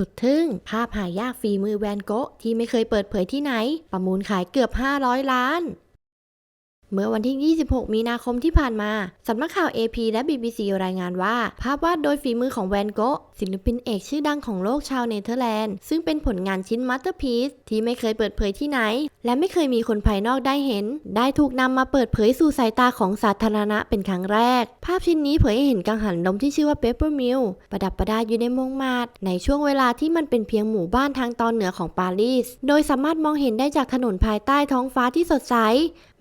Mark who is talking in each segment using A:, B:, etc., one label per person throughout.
A: สุดทึ่ง ภาพหายากฝีมือแวนโกะที่ไม่เคยเปิดเผยที่ไหน ประมูลขายเกือบ 500 ล้าน เมื่อวันที่ 26 มีนาคมที่ผ่านมา สำนักข่าว AP และ BBC รายงานว่า ภาพวาดโดยฝีมือของแวนโกะศิลปินเอกชื่อดังของโลกชาวเนเธอร์แลนด์ ซึ่งเป็นผลงานชิ้นมาสเตอร์พีซที่ไม่เคยเปิดเผยที่ไหน และไม่เคยมีคนภายนอกได้เห็น ได้ถูกนำมาเปิดเผยสู่สายตาของสาธารณะเป็นครั้งแรก ภาพชิ้นนี้เผยให้เห็นกังหันลมที่ชื่อว่าเปเปอร์มิลประดับประดาอยู่ในมงมาดในช่วงเวลาที่มันเป็นเพียงหมู่บ้านทางตอนเหนือของปารีส โดยสามารถมองเห็นได้จากถนนภายใต้ท้องฟ้าที่สดใส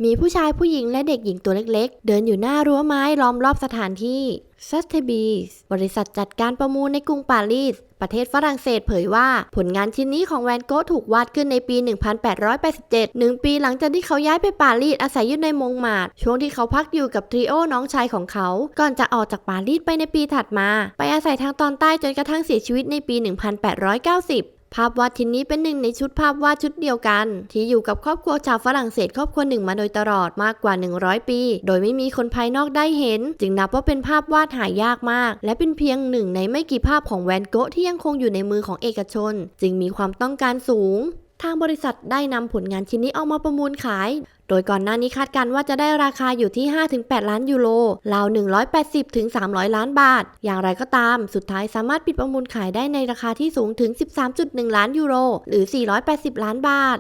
A: มีผู้ชายผู้หญิงและเด็กหญิงตัวเล็กๆ เดินอยู่หน้ารั้วไม้ล้อมรอบสถานที่ s u t h e b e s บริษัทจัดการประมูลในกรุงปารีส ประเทศฝรั่งเศสเผยว่า ผลงานชิ้นนี้ของแวนโกะถูกวาดขึ้นในปี 1887 หนึ่งปีหลังจากที่เขาย้ายไปปารีสอาศัยอยู่ในมงมาดช่วงที่เขาพักอยู่กับทริโอน้องชายของเขา ก่อนจะออกจากปารีสไปในปีถัดมา ไปอาศัยทางตอนใต้จนกระทั่งเสียชีวิตในปี 1890 ภาพวาดชิ้นนี้เป็นหนึ่งในชุดภาพวาดชุดเดียวกัน ที่อยู่กับครอบครัวชาวฝรั่งเศสครอบครัวหนึ่งมาโดยตลอดมากกว่า 100 ปี โดยไม่มีคนภายนอกได้เห็น จึงนับว่าเป็นภาพวาดหายากมาก และเป็นเพียงหนึ่งในไม่กี่ภาพของแวนโกะที่ยังคงอยู่ในมือของเอกชน จึงมีความต้องการสูง ทางบริษัทได้นำผลงานชิ้นนี้ออกมาประมูลขาย โดยก่อนหน้านี้คาดการณ์ว่าจะได้ราคาอยู่ที่ 5-8 ล้านยูโรราว 180-300 ล้านบาท อย่างไรก็ตาม สุดท้ายสามารถปิดประมูลขายได้ในราคาที่สูงถึง 13.1 ล้านยูโร หรือ 480 ล้านบาท